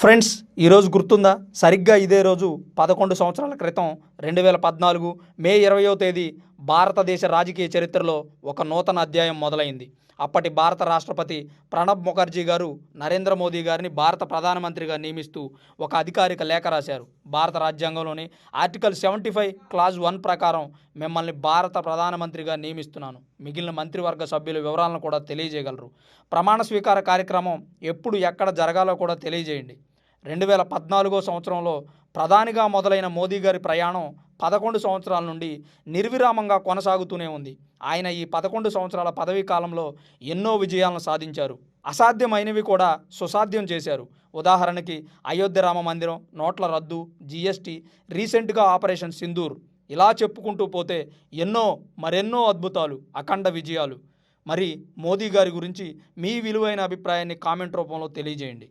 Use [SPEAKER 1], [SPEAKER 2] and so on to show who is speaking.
[SPEAKER 1] Friends ఈరోజు గుర్తుందా? సరిగ్గా ఇదే రోజు పదకొండు సంవత్సరాల క్రితం రెండు వేల పద్నాలుగు మే ఇరవయో తేదీ భారతదేశ రాజకీయ చరిత్రలో ఒక నూతన అధ్యాయం మొదలైంది. అప్పటి భారత రాష్ట్రపతి ప్రణబ్ ముఖర్జీ గారు నరేంద్ర మోదీ గారిని భారత ప్రధానమంత్రిగా నియమిస్తూ ఒక అధికారిక లేఖ రాశారు. భారత రాజ్యాంగంలోని article seventy five clause one ప్రకారం మిమ్మల్ని భారత ప్రధానమంత్రిగా నియమిస్తున్నాను. మిగిలిన మంత్రివర్గ సభ్యుల వివరాలను కూడా తెలియజేయగలరు. ప్రమాణ స్వీకార కార్యక్రమం ఎప్పుడు ఎక్కడ జరగాలో కూడా తెలియజేయండి. రెండు వేల పద్నాలుగో సంవత్సరంలో ప్రధానిగా మొదలైన మోదీ గారి ప్రయాణం పదకొండు సంవత్సరాల నుండి నిర్విరామంగా కొనసాగుతూనే ఉంది. ఆయన ఈ పదకొండు సంవత్సరాల పదవీ కాలంలో ఎన్నో విజయాలను సాధించారు. అసాధ్యమైనవి కూడా సుసాధ్యం చేశారు. ఉదాహరణకి అయోధ్య రామ మందిరం నోట్ల రద్దు జీఎస్టీ రీసెంట్గా ఆపరేషన్ సింధూర్ ఇలా చెప్పుకుంటూ పోతే ఎన్నో మరెన్నో అద్భుతాలు అఖండ విజయాలు. మరి మోదీ గారి గురించి మీ విలువైన అభిప్రాయాన్ని కామెంట్ రూపంలో తెలియజేయండి.